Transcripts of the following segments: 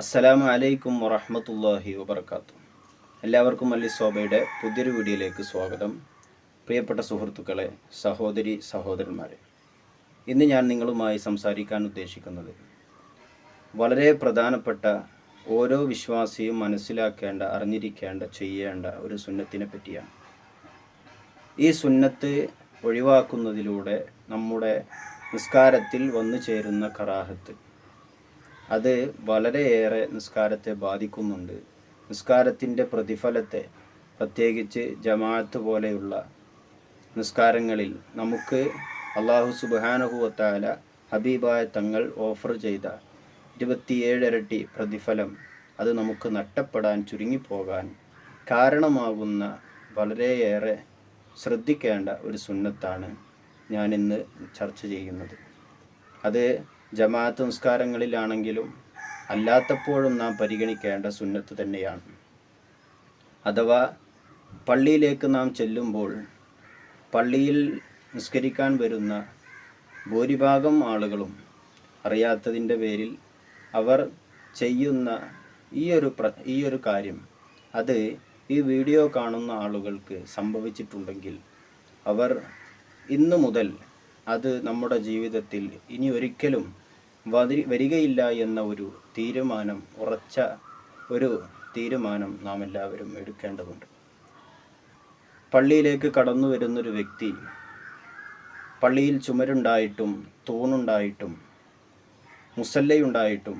അസ്സലാമു അലൈക്കും വറഹമത്തല്ലാഹി വബർക്കാത്തു എല്ലാവർക്കും അല്ലി സോബയുടെ പുതിയൊരു വീഡിയോയിലേക്ക് സ്വാഗതം. പ്രിയപ്പെട്ട സുഹൃത്തുക്കളെ സഹോദരി സഹോദരന്മാരെ ഇന്ന് ഞാൻ നിങ്ങളുമായി സംസാരിക്കാൻ ഉദ്ദേശിക്കുന്നത് വളരെ പ്രധാനപ്പെട്ട ഓരോ വിശ്വാസിയും മനസ്സിലാക്കേണ്ട അറിഞ്ഞിരിക്കേണ്ട ചെയ്യേണ്ട ഒരു സുന്നത്തിനെ പറ്റിയാണ്. ഈ സുന്നത്ത് ഒഴിവാക്കുന്നതിലൂടെ നമ്മുടെ നിസ്കാരത്തിൽ വന്നു ചേരുന്ന കറാഹത്ത് അത് വളരെയേറെ നിസ്കാരത്തെ ബാധിക്കുന്നുണ്ട്. നിസ്കാരത്തിന്റെ പ്രതിഫലത്തെ പ്രത്യേകിച്ച് ജമാഅത്ത് പോലെയുള്ള നിസ്കാരങ്ങളിൽ നമുക്ക് അള്ളാഹു സുബാനഹുവത്താല ഹബീബായ തങ്ങൾ ഓഫർ ചെയ്ത ഇരുപത്തിയേഴ് ഇരട്ടി പ്രതിഫലം അത് നമുക്ക് നഷ്ടപ്പെടാൻ ചുരുങ്ങിപ്പോകാൻ കാരണമാകുന്ന വളരെയേറെ ശ്രദ്ധിക്കേണ്ട ഒരു സുന്നത്താണ് ഞാനിന്ന് ചർച്ച ചെയ്യുന്നത്. അത് ജമാഅത്ത് നിസ്കാരങ്ങളിലാണെങ്കിലും അല്ലാത്തപ്പോഴും നാം പരിഗണിക്കേണ്ട സുന്നത്ത് തന്നെയാണ്. അഥവാ പള്ളിയിലേക്ക് നാം ചെല്ലുമ്പോൾ പള്ളിയിൽ നിസ്കരിക്കാൻ വരുന്ന ഭൂരിഭാഗം ആളുകളും അറിയാത്തതിന്റെ പേരിൽ അവർ ചെയ്യുന്ന ഈ ഒരു പ്ര ഈ ഒരു കാര്യം അത് ഈ വീഡിയോ കാണുന്ന ആളുകൾക്ക് സംഭവിച്ചിട്ടുണ്ടെങ്കിൽ അവർ ഇന്നു മുതൽ അത് നമ്മുടെ ജീവിതത്തിൽ ഇനി ഒരിക്കലും വരി വരികയില്ല എന്ന ഒരു തീരുമാനം ഉറച്ച ഒരു തീരുമാനം നാം എല്ലാവരും എടുക്കേണ്ടതുണ്ട്. പള്ളിയിലേക്ക് കടന്നു വരുന്നൊരു വ്യക്തി പള്ളിയിൽ ചുമരുണ്ടായിട്ടും തൂണുണ്ടായിട്ടും മുസല്ലയുണ്ടായിട്ടും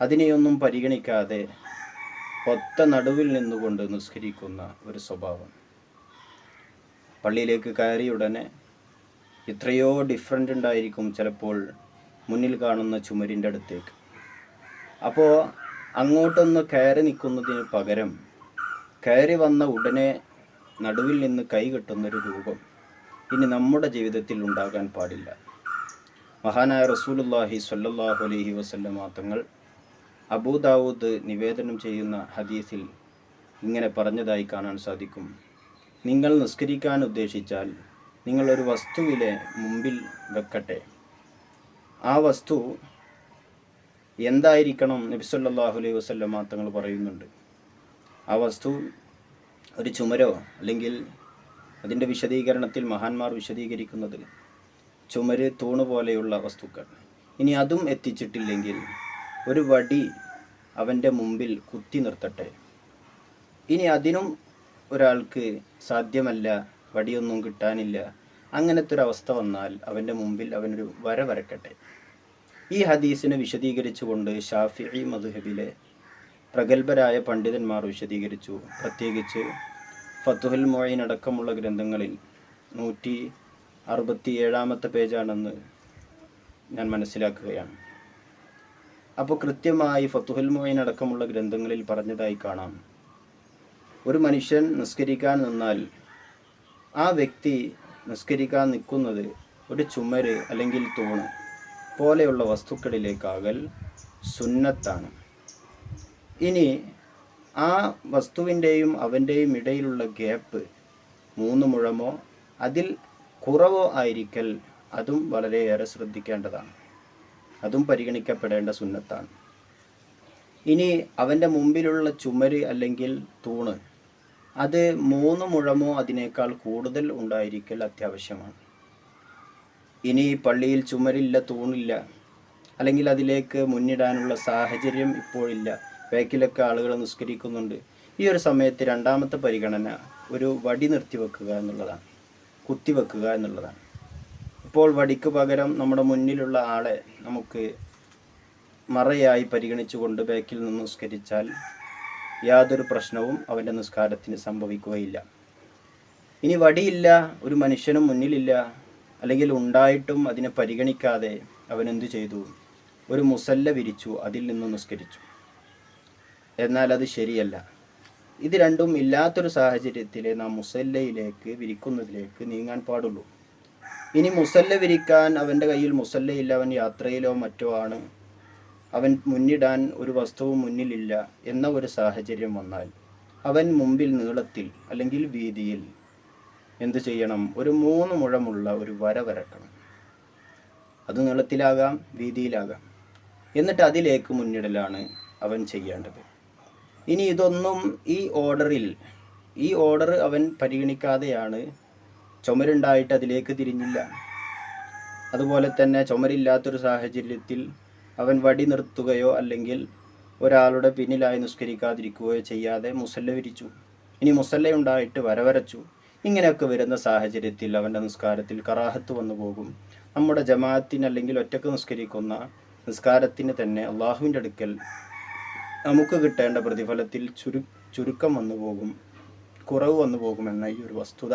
അതിനെയൊന്നും പരിഗണിക്കാതെ ഒത്ത നടുവിൽ നിന്നുകൊണ്ട് നിസ്കരിക്കുന്ന ഒരു സ്വഭാവം. പള്ളിയിലേക്ക് കയറിയ ഉടനെ എത്രയോ ഡിഫറെന്റ് ഉണ്ടായിരിക്കും ചിലപ്പോൾ മുന്നിൽ കാണുന്ന ചുമരിന്റെ അടുത്തേക്ക്. അപ്പോൾ അങ്ങോട്ടൊന്ന് കയറി നിൽക്കുന്നതിന് പകരം കയറി വന്ന ഉടനെ നടുവിൽ നിന്ന് കൈ കെട്ടുന്നൊരു രൂപം ഇനി നമ്മുടെ ജീവിതത്തിൽ ഉണ്ടാകാൻ പാടില്ല. മഹാനായ റസൂലുല്ലാഹി സല്ലാഹു അലൈഹി വസല്ലമ തങ്ങൾ അബൂദാവൂദ് നിവേദനം ചെയ്യുന്ന ഹദീസിൽ ഇങ്ങനെ പറഞ്ഞതായി കാണാൻ സാധിക്കും. നിങ്ങൾ നിസ്കരിക്കാൻ ഉദ്ദേശിച്ചാൽ നിങ്ങളൊരു വസ്തുവിലെ മുമ്പിൽ വെക്കട്ടെ. ആ വസ്തു എന്തായിരിക്കണം നബിസല്ലാഹു അലൈഹി വസ്ലമ തങ്ങൾ പറയുന്നുണ്ട്. ആ വസ്തു ഒരു ചുമരോ അല്ലെങ്കിൽ അതിന്റെ വിശദീകരണത്തിൽ മഹാന്മാർ വിശദീകരിക്കുന്നത് ചുമര് തൂണ് പോലെയുള്ള വസ്തുക്കൾ. ഇനി അതും എത്തിച്ചിട്ടില്ലെങ്കിൽ ഒരു വടി അവന്റെ മുമ്പിൽ കുത്തി നിർത്തട്ടെ. ഇനി അതിനും ഒരാൾക്ക് സാധ്യമല്ല വടിയൊന്നും കിട്ടാനില്ല അങ്ങനത്തെ ഒരു അവസ്ഥ വന്നാൽ അവന്റെ മുമ്പിൽ അവനൊരു വര വരക്കട്ടെ. ഈ ഹദീസിനെ വിശദീകരിച്ചുകൊണ്ട് ഷാഫിഇ മധുഹബിലെ പ്രഗത്ഭരായ പണ്ഡിതന്മാർ വിശദീകരിച്ചു. പ്രത്യേകിച്ച് ഫത്തുഹുൽ മൊയിൻ അടക്കമുള്ള ഗ്രന്ഥങ്ങളിൽ നൂറ്റി അറുപത്തി ഏഴാമത്തെ പേജാണെന്ന് ഞാൻ മനസ്സിലാക്കുകയാണ്. അപ്പോൾ കൃത്യമായി ഫത്തുഹുൽ മൊയിൻ അടക്കമുള്ള ഗ്രന്ഥങ്ങളിൽ പറഞ്ഞതായി കാണാം. ഒരു മനുഷ്യൻ നിസ്കരിക്കാൻ നിന്നാൽ ആ വ്യക്തി നിസ്കരിക്കാൻ നിൽക്കുന്നത് ഒരു ചുമര് അല്ലെങ്കിൽ തൂണ് പോലെയുള്ള വസ്തുക്കളിലേക്കാകൽ സുന്നത്താണ്. ഇനി ആ വസ്തുവിന്റെയും അവന്റെയും ഇടയിലുള്ള ഗ്യാപ്പ് മൂന്ന് മുഴമോ അതിൽ കുറവോ ആയിരിക്കൽ അതും വളരെയേറെ ശ്രദ്ധിക്കേണ്ടതാണ്. അതും പരിഗണിക്കപ്പെടേണ്ട സുന്നത്താണ്. ഇനി അവന്റെ മുമ്പിലുള്ള ചുമര് അല്ലെങ്കിൽ തൂണ് അത് മൂന്ന് മുഴമോ അതിനേക്കാൾ കൂടുതൽ ഉണ്ടായിരിക്കൽ അത്യാവശ്യമാണ്. ഇനി പള്ളിയിൽ ചുമരില്ല തൂണില്ല അല്ലെങ്കിൽ അതിലേക്ക് മുന്നിടാനുള്ള സാഹചര്യം ഇപ്പോഴില്ല. ബാക്കിലൊക്കെ ആളുകൾ നിസ്കരിക്കുന്നുണ്ട്. ഈ ഒരു സമയത്ത് രണ്ടാമത്തെ പരിഗണന ഒരു വടി നിർത്തിവെക്കുക എന്നുള്ളതാണ്. കുത്തിവെക്കുക എന്നുള്ളതാണ്. ഇപ്പോൾ വടിക്ക് പകരം നമ്മുടെ മുന്നിലുള്ള ആളെ നമുക്ക് മറയായി പരിഗണിച്ചുകൊണ്ട് ബാക്കിൽ നിന്ന് നിസ്കരിച്ചാൽ യാതൊരു പ്രശ്നവും അവന്റെ നിസ്കാരത്തിന് സംഭവിക്കുകയില്ല. ഇനി വടിയില്ല ഒരു മനുഷ്യനും മുന്നിലില്ല അല്ലെങ്കിൽ ഉണ്ടായിട്ടും അതിനെ പരിഗണിക്കാതെ അവൻ എന്തു ചെയ്തു? ഒരു മുസല്ല വിരിച്ചു അതിൽ നിന്ന് നിസ്കരിച്ചു. എന്നാൽ അത് ശരിയല്ല. ഇത് രണ്ടും ഇല്ലാത്തൊരു സാഹചര്യത്തിൽ നാം മുസല്ലയിലേക്ക് വിരിക്കുന്നതിലേക്ക് നീങ്ങാൻ പാടുള്ളൂ. ഇനി മുസല്ല വിരിക്കാൻ അവന്റെ കയ്യിൽ മുസല്ലയില്ല അവൻ യാത്രയിലോ മറ്റോ ആണ്. അവൻ മുന്നിടാൻ ഒരു വസ്തുവും മുന്നിലില്ല എന്ന ഒരു സാഹചര്യം വന്നാൽ അവൻ മുമ്പിൽ നീളത്തിൽ അല്ലെങ്കിൽ വീതിയിൽ എന്തു ചെയ്യണം? ഒരു മൂന്ന് മുഴമുള്ള ഒരു വര വരക്കണം. അത് നീളത്തിലാകാം വീതിയിലാകാം. എന്നിട്ട് അതിലേക്ക് മുന്നിടലാണ് അവൻ ചെയ്യേണ്ടത്. ഇനി ഇതൊന്നും ഈ ഓർഡറിൽ ഈ ഓർഡർ അവൻ പരിഗണിക്കാതെയാണ് ചുമരുണ്ടായിട്ട് അതിലേക്ക് തിരിഞ്ഞില്ല. അതുപോലെ തന്നെ ചുമരില്ലാത്തൊരു സാഹചര്യത്തിൽ അവൻ വടി നിർത്തുകയോ അല്ലെങ്കിൽ ഒരാളുടെ പിന്നിലായി നിസ്കരിക്കാതിരിക്കുകയോ ചെയ്യാതെ മുസല്ല വിരിച്ചു. ഇനി മുസല്ലയുണ്ടായിട്ട് വരവരച്ചു. ഇങ്ങനെയൊക്കെ വരുന്ന സാഹചര്യത്തിൽ അവന്റെ നിസ്കാരത്തിൽ കറാഹത്ത് വന്നു പോകും. നമ്മുടെ ജമാഅത്തിന് അല്ലെങ്കിൽ ഒറ്റയ്ക്ക് നിസ്കരിക്കുന്ന നിസ്കാരത്തിന് തന്നെ അള്ളാഹുവിന്റെ അടുക്കൽ നമുക്ക് കിട്ടേണ്ട പ്രതിഫലത്തിൽ ചുരു ചുരുക്കം വന്നു പോകും. കുറവ് വന്നു പോകുമെന്ന ഈ ഒരു വസ്തുത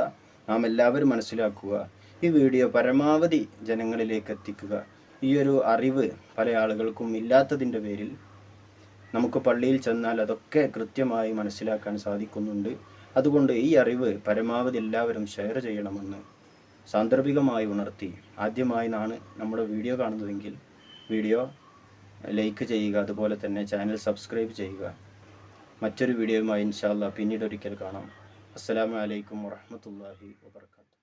നാം എല്ലാവരും മനസ്സിലാക്കുക. ഈ വീഡിയോ പരമാവധി ജനങ്ങളിലേക്ക് എത്തിക്കുക. ഈ ഒരു അറിവ് പല ആളുകൾക്കും ഇല്ലാത്തതിന്റെ പേരിൽ നമുക്ക് പള്ളിയിൽ ചെന്നാൽ അതൊക്കെ കൃത്യമായി മനസ്സിലാക്കാൻ സാധിക്കുന്നുണ്ട്. അതുകൊണ്ട് ഈ അറിവ് പരമാവധി എല്ലാവരും ഷെയർ ചെയ്യണമെന്ന് സാന്ദർഭികമായി ഉണർത്തി ആദ്യമായി നാണ് നമ്മുടെ വീഡിയോ കാണുന്നതെങ്കിൽ വീഡിയോ ലൈക്ക് ചെയ്യുക അതുപോലെ തന്നെ ചാനൽ സബ്സ്ക്രൈബ് ചെയ്യുക. മറ്റൊരു വീഡിയോയുമായി ഇൻഷാല്ല പിന്നീട് ഒരിക്കൽ കാണാം. അസ്സലാമു അലൈക്കും വറഹ്മത്തുള്ളാഹി വബർക്കാത്തു